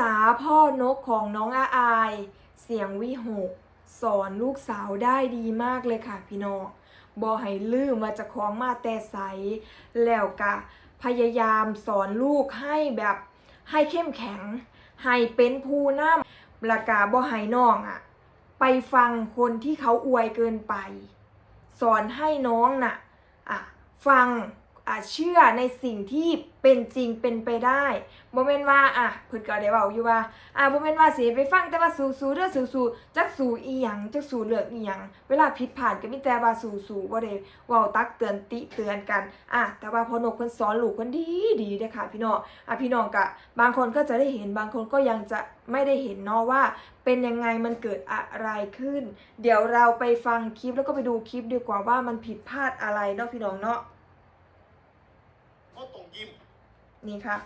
จ๋าพ่อนกของน้องอาอาย เสียงวิหก สอนลูกสาวได้ดีมากเลยค่ะพี่น้องบอให้ลืมมาจากของมาแต่ใส แล้วกะพยายามสอนลูกให้แบบให้เข้มแข็ง ให้เป็นผู้นำและกะบอให้น้องอะไปฟังคนที่เขาอวยเกินไป สอนให้น้องน่ะอะฟัง เชื่อในสิ่งที่เป็นจริงเป็นไปได้บ่แม่นว่าอะเพิ่นก็ได้เว้าอยู่ว่าอะบ่แม่นว่าสิไปฟังแต่ว่าสู้ๆเด้อสู้ๆจักสู้อีหยังจักสู้เลือกอีหยังเวลาผิดพลาดก็มีแต่ว่าสู้ๆบ่ได้เว้าตักเตือนติเตือนกันอะแต่ว่าพอนกเพิ่นสอนลูกเพิ่นดีดีเด้อค่ะพี่น้องอะพี่น้องก็บางคนก็จะได้เห็นบางคนก็ยังจะไม่ได้เห็นเนาะว่า เป็นยังไงมันเกิดอะไรขึ้น เดี๋ยวเราไปฟังคลิปแล้วก็ไปดูคลิปดีกว่าว่ามันผิดพลาดอะไรเนาะพี่น้องเนาะ ก็ต้องยิ้ม นี่ค่ะ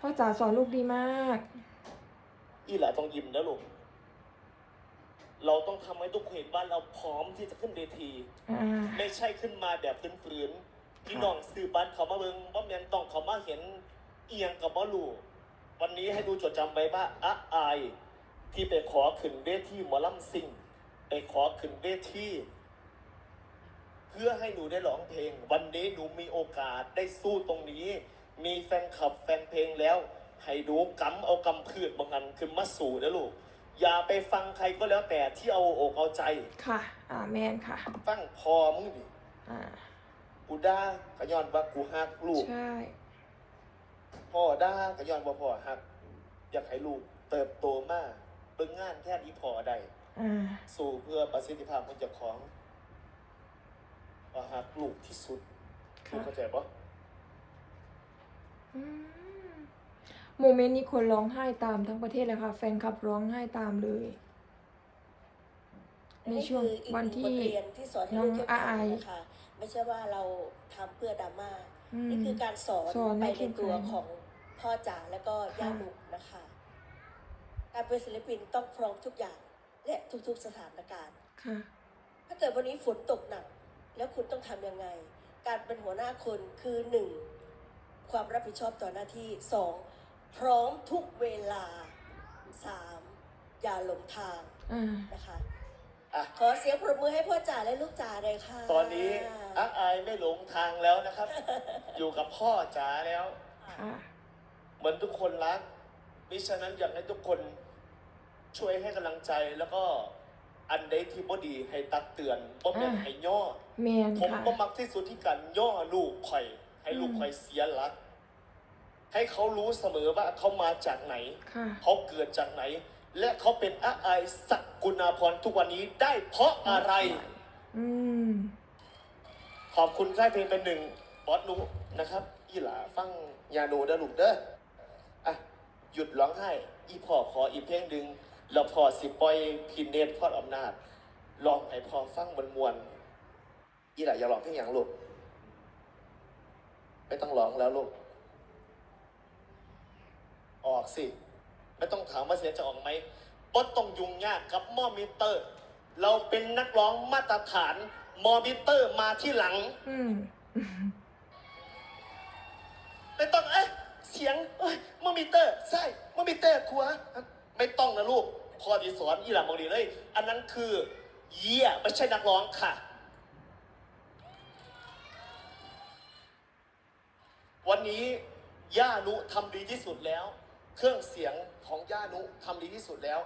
พ่อจ๋าสอนลูกดีมาก อีหลาต้องยิ้มนะลูก เราต้องทำให้ทุกคนเห็นว่าเราพร้อมที่จะขึ้นเวที อ่า ไม่ใช่ขึ้นมาแบบฝืนๆพี่น้องซื้อบัตรเขามาเบิงว่าแมนต้องเขามาเห็นเอียงกับบ่ลูวันนี้ให้ดูจดจำไว้ว่าอะอาย ที่ไปขอขึ้นเวทีหมอลำซิง ไปขอขึ้นเวทีเพื่อให้หนูได้ร้องเพลง วันนี้หนูมีโอกาสได้สู้ตรงนี้ มีแฟนคลับแฟนเพลงแล้ว ให้ดูกำเอากำพืชบางอันขึ้นมาสู่นะลูก อย่าไปฟังใครก็แล้วแต่ที่เอาอกเอาใจ ค่ะอ่าแม่นค่ะ ฟังพอมึงดิอ่า กูด่าก็ย้อนว่ากูฮักลูก ใช่ พ่อด่าก็ย้อนว่าพ่อฮัก อยากให้ลูกเติบโตมากเบิ่งงานแค่นี้พอได้อ่า สู่เพื่อประสิทธิภาพของเจ้าของว่าฮักลูกที่สุดลูค่ะกเข้าใจปะอืมโมเมนต์นี้คนร้องไห้ตามทั้งประเทศเลยค่ะ แฟนคลับร้องไห้ตามเลย ในช่วงคืออีกวันหนึ่งที่บทเรียนที่สอนให้น้องลูกเข้มอาแข็อางยนะคะไม่ใช่ว่าเราทำเพื่อดราม่าอืมนี่คือการสอนสอนไปให้ในเข้มตัวแข็งของพ่อจ๋าแล้วก็ย่าค่ะบุกนะคะ การเป็นศิลปินต้องพร้อมทุกอย่าง และทุกๆสถานการณ์ค่ะถ้าเกิดวันนี้ฝนตกหนัก แล้วคุณต้องทำยังไง การเป็นหัวหน้าคนคือหนึ่งความรับผิดชอบต่อหน้าที่สองพร้อมทุกเวลาสามอย่าหลงทางอ่านะคะอะขอเสียงปรบมือให้พ่อจ๋าและลูกจ๋าเลยค่ะ ตอนนี้อักอายไม่หลงทางแล้วนะครับ อยู่กับพ่อจ๋าแล้วค่ะเหมือนทุกคนรักมิฉะนั้นอยากให้ทุกคน ช่วยให้กำลังใจแล้วก็อันใดที่บ่ดีให้ตักเตือนบ่แม่นให้ย่อ แมนผมค่ะ ก็มักที่สุดที่การย่อลูกข่อย ให้ลูกอืม ข่อยเสียหลัก ให้เขารู้เสมอว่าเขามาจากไหน ค่ะ เขาเกิดจากไหน และเขาเป็นอาอายสักกุณาพรทุกวันนี้ได้เพราะอะไร อืม ขอบคุณค่ายเพลงเป็นหนึ่งบอสนุนะครับ อีหลาฟังยาโนเด้อลูกเด้ออะหยุดร้องไห้ อีพ่อขออีกเพลงหนึ่ง แล้วพ่อสิปล่อยพินเนตพอดอำนาจ ลองให้พ่อฟังมวลมวลๆอีหลาอย่าร้องเพลงอย่างลูก ไม่ต้องร้องแล้วลูก ออกสิ ไม่ต้องถามว่าเสียงจะออกไหมบดต้องยุ่งยากกับมอมิเตอร์ เราเป็นนักร้องมาตรฐาน มอมิเตอร์มาที่หลัง อืมไม่ต้องเอ๊ะเสียงเอ้ยมอมิเตอร์ ใช่มอมิเตอร์ครัว ไม่ต้องนะลูกพอที่สอนอีหลามองดีเลย อันนั้นคือเยี่ยไม่ใช่นักร้องค่ะ วันนี้ย่านุทำดีที่สุดแล้ว เครื่องเสียงของย่านุทำดีที่สุดแล้ว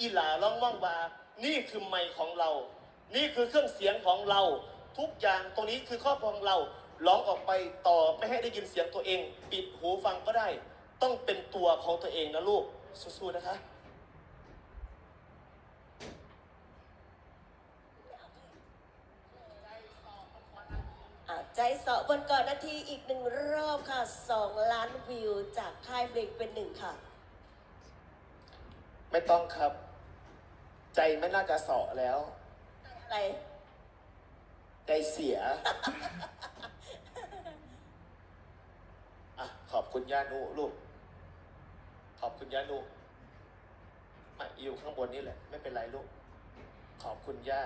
อีหลาร้องว่างวานี่คือไมค์ของเรา นี่คือเครื่องเสียงของเรา ทุกอย่างตรงนี้คือครอบครองเราร้องออกไปต่อไม่ให้ได้ยินเสียงตัวเอง ปิดหูฟังก็ได้ ต้องเป็นตัวของตัวเองนะลูกสู้ๆนะคะ ใจเสาะบนก่อนนาทีอีกหนึ่งรอบค่ะสองล้านวิวจากค่ายเพลงเป็นหนึ่งค่ะ ไม่ต้องครับ ใจไม่น่าจะเสาะแล้ว อะไร ใจเสีย อะ ขอบคุณย่านุลูก ขอบคุณย่านุมาอยู่ข้างบนนี่แหละ ไม่เป็นไรลูก ขอบคุณย่า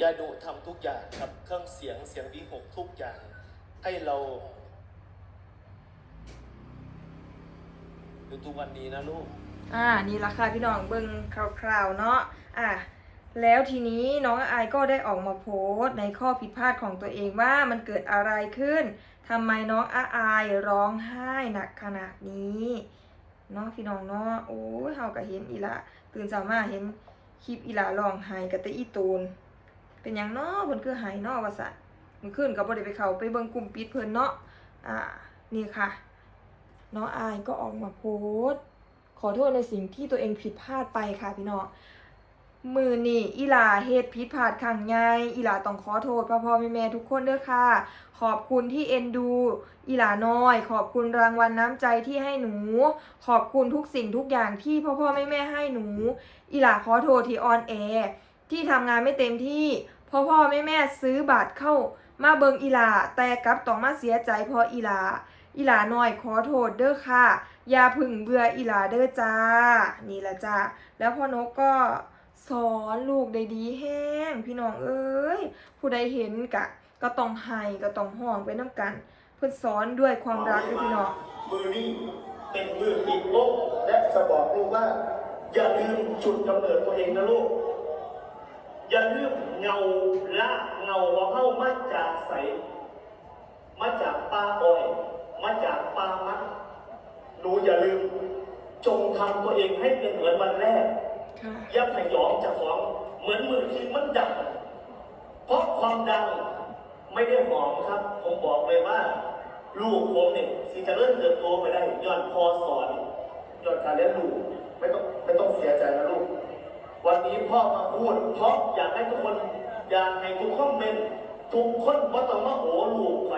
ยาดุทำทุกอย่างครับ เครื่องเสียงเสียงวิหกทุกอย่าง ให้เราอยู่ทุกวันนี้นะลูก อ่า นี่ละค่ะพี่น้องเบิ่งคร่าวๆเนาะ อะ แล้วทีนี้น้องอายก็ได้ออกมาโพสต์ในข้อผิดพลาดของตัวเองว่ามันเกิดอะไรขึ้น ทำไมน้องอาอายร้องไห้หนักขนาดนี้เนาะพี่น้องเนาะ โอ้ยเฮาก็เห็นอีละ ตื่นเช้ามาเห็นคลิปอีละร้องไห้กับต่อีตูน เป็นหยังเนาะเพิ่นคือไห้เนาะว่าซั่นมื้อคืนก็บ่ได้ไปเข้าไปเบิ่งกลุ่มปิดเพิ่นเนาะอ่านี่ค่ะน้องอายก็ออกมาโพสต์ขอโทษในสิ่งที่ตัวเองผิดพลาดไปค่ะพี่น้องมือนี่อีหลาเฮ็ดผิดพลาดครั้งใหญ่อีหลาต้องขอโทษพ่อพ่อแม่แม่ทุกคนเด้อค่ะ ขอบคุณที่เอ็นดูอีหลาน้อย ขอบคุณรางวัลน้ำใจที่ให้หนู ขอบคุณทุกสิ่งทุกอย่างที่พ่อพ่อแม่แม่ให้หนู อีหลาขอโทษที่ออนแอร์ ที่ทำงานไม่เต็มที่พ่อพ่อแม่แม่ซื้อบัตเข้ามาเบิงอีลา แต่กลับต้องมาเสียใจเพออีลา อีลาน้อยขอโทษเด้อค่ะ อย่าพึ่งเบื่ออีลาเด้อจ้า นี่ละจ้าแล้วพ่อนกก็สอนลูกได้ดีแห้งพี่น้องเอ้ย ผู้ใดเห็นกะ ก็ต้องให้ก็ต้องห้องไปน้ำกัน เพื่อสอนด้วยความรักเด้อพี่น้องมือนี้เป็นมือปิดโลกและจะบอกลูกว่า อย่าลืมจุดกำเนิดตัวเองนะลูก อย่าลืมเงาละเงาของเข้ามาจากใส มาจากปลาอ้อยมาจากปลามัดหนูอย่าลืม จงทำตัวเองให้เป็นเหมือนวันแรกค่ะอย่าขยองจากของเหมือนมือที่มันดังเพราะความดังไม่ได้หอมครับ ผมบอกเลยว่า ลูกผมเนี่ยสิจะเริ่มเติบโตไปได้ย้อนพอสอนย้อนการเลี้ยงลูกไม่ต้องไม่ต้องเสียใจนะลูก วันนี้พ่อมาพูด เพราะอยากให้ทุกคนอยากให้ทุกคนเป็นทุกคนว่าต้องมาโอ้ลูกไป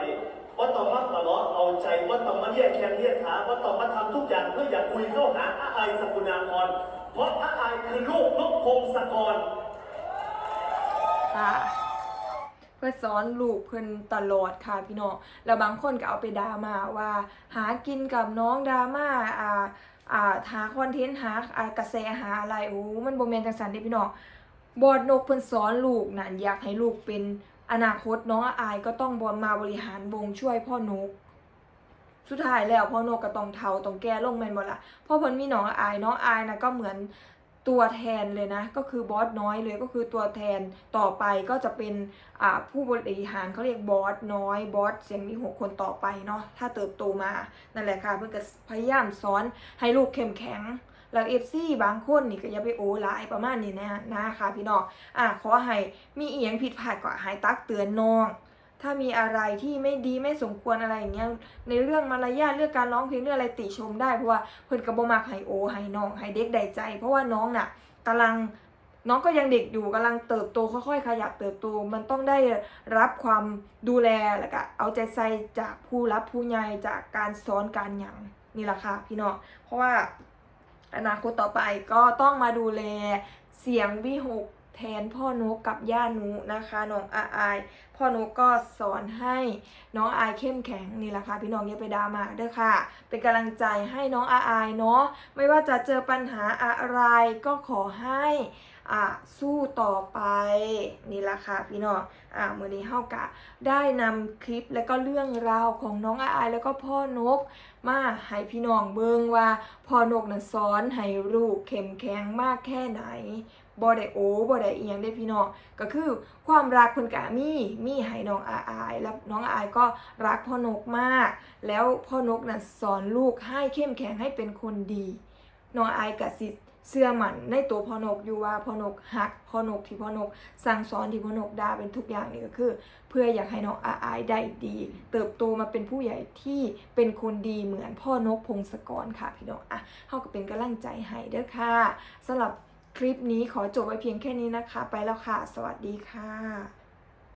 ว่าต้องมาทะเลอดเอาใจว่าต้องมาเรียกแคนเรียกขาว่าต้องมาทำทุกอย่างเพื่ออยากคุยเข้าหาอาไอสกุณากรเพราะอาไอายคือลูกนกพงศกรค่ะ เพื่อสอนลูกเพิ่นตลอดค่ะพี่น้องแล้วบางคนก็เอาไปดราม่าว่า หากินกับน้องดราม่าอ่าอ่าหาคอนเทนต์หาอ่ากระแสหาอะไรโอ้มันบ่แม่นจังซั่นเด้พี่น้องบอดนกเพิ่นสอนลูกนั่นอยากให้ลูกเป็นอนาคตน้องอายก็ต้องบอมาบริหารวงช่วยพ่อนกสุดท้ายแล้วพ่อนกก็ต้องเฒ่าต้องแก่ลงแม่นบ่ล่ะพราะเพิ่นมีน้องอายน้องอายนะก็เหมือน ตัวแทนเลยนะ ก็คือบอสน้อยเลยก็คือตัวแทนต่อไปก็จะเป็นอ่าผู้บริหารเขาเรียกบอสน้อยบอสเสียงมีหกคนต่อไปเนาะถ้าเติบโตมานั่นแหละค่ะเพิ่นก็พยายามสอนให้ลูกเข้มแข็งแล้วเอฟซีบางคนนี่ก็อย่าไปโอหลายประมาณนี้นะนะคะพี่น้องอะขอให้มีเอียงผิดพลาดก็ให้ตักเตือนน้อง ถ้ามีอะไรที่ไม่ดีไม่สมควรอะไรอย่างเงี้ยในเรื่องมารยาทเรื่องการร้องเพลงเรื่องอะไรติชมได้เพราะว่าเพิ่นก็บ่มักให้โอให้น้องให้เด็กได้ใจ เพราะว่าน้องน่ะกำลังน้องก็ยังเด็กอยู่กำลังเติบโตค่อยๆขยับเติบโตมันต้องได้รับความดูแลแล้วก็เอาใจใส่จากผู้รับผู้ใหญ่จากการสอนการหยังนี่แหละค่ะพี่น้องเพราะว่าอนาคตต่อไปก็ต้องมาดูแลเสียงวิหก แทนพ่อนกกับย่าหนุนะคะน้องอาอาย พ่อนกก็สอนให้น้องอายเข้มแข็งนี่แหละค่ะพี่น้องอย่าไปดรามาเด้อค่ะ เป็นกำลังใจให้น้องอาอายเนาะไม่ว่าจะเจอปัญหาอะไรก็ขอให้อะสู้ต่อไปนี่แหละค่ะพี่น้องอ่ามือนี้เฮากะได้นำคลิปและก็เรื่องราวของน้องอาอายแล้วก็พ่อนก มาให้พี่น้องเบิ่งว่าพ่อนกน่ะสอนให้ลูกเข้มแข็งมากแค่ไหนบ่ได้โอ้บ่ได้เอียงได้พี่น้องก็คือความรักเพิ่นก็มีมีให้น้องอาอาย แล้วน้องอาอายก็รักพ่อนกมาก แล้วพ่อนกน่ะสอนลูกให้เข้มแข็งให้เป็นคนดี น้องอาอายก็สิ เชื่อมันในตัวพอนกอยู่ว่าพอนกหักพอนกที่พอนกสั่งสอนที่พอนกด่าเป็นทุกอย่างนี่ก็คือ เพื่ออยากให้น้องอาอายได้ดี เติบโตมาเป็นผู้ใหญ่ที่เป็นคนดีเหมือนพ่อนกพงศกรค่ะพี่น้องอะเฮาก็เป็นกำลังใจให้เด้อค่ะสำหรับคลิปนี้ขอจบไว้เพียงแค่นี้นะคะ ไปแล้วค่ะ สวัสดีค่ะ